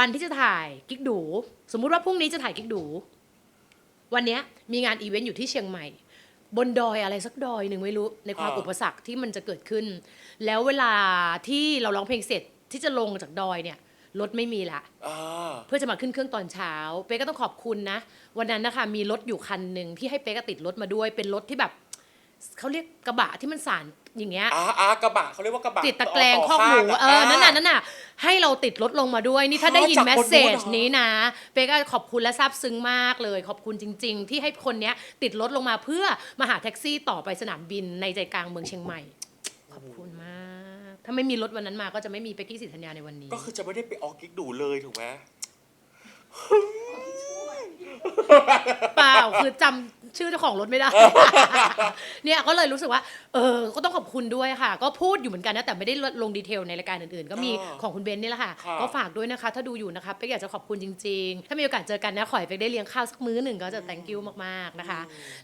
วันที่จะถ่ายกิ๊กดู สมมุติว่าพรุ่งนี้จะถ่ายกิ๊กดู วันเนี้ยมีงานอีเวนต์อยู่ที่เชียงใหม่ บนดอยอะไรสักดอยหนึ่งไม่รู้ในความอ่าอุปสรรคที่มันจะเกิดขึ้น แล้วเวลาที่เราร้องเพลงเสร็จที่จะลงจากดอยเนี่ยรถไม่มีละ อ่า เพื่อจะมาขึ้นเครื่องตอนเช้า เป๊กก็ต้องขอบคุณนะ วันนั้นนะคะมีรถอยู่คันหนึ่งที่ให้เป๊กก็ติดรถมาด้วย เป็นรถที่แบบเขาเรียกกระบะที่มันสานอย่างเงี้ย อ่าอ่ากระบะเขาเรียกว่ากระบะติดตะแกรงต่ข้อกหมูข้างะเออนั่นน่ะนั่นน่ะ ให้เราติดรถลงมาด้วย นี่ถ้าได้ยินจากแมบสนเซนู้นจเหรอ นี้นะเป๊กก็ขอบคุณและซาบซึ้งมากเลย ขอบคุณจริง ๆ ที่ให้คนเนี้ยติดรถลงมาเพื่อมาหาแท็กซี่ต่อไปสนามบินในใจกลางเมืองเชียงใหม่ ขอบคุณมาก ถ้าไม่มีรถวันนั้นมาก็จะไม่มีเป๊กกี้สิทธัญญาในวันนี้ ก็คือจะไม่ได้ไปออกกิ๊กดูเลยถูกไหม เปล่าคือจำ ชื่อเจ้าของรถไม่ได้ เนี่ยก็เลยรู้สึกว่า เออ ก็ต้องขอบคุณด้วยค่ะ ก็พูดอยู่เหมือนกันนะแต่ไม่ได้ลงดีเทลในรายการอื่นๆ ก็มีอ่าของคุณเบนนี่แหละค่ะค่ะ ก็ฝากด้วยนะคะ ถ้าดูอยู่นะคะเป๊กอยากจะขอบคุณจริง ๆ ถ้ามีโอกาสเจอกันนะขอให้เป๊กได้เลี้ยงข้าวสักมื้อหนึ่งก็จะ thank you มากๆนะคะ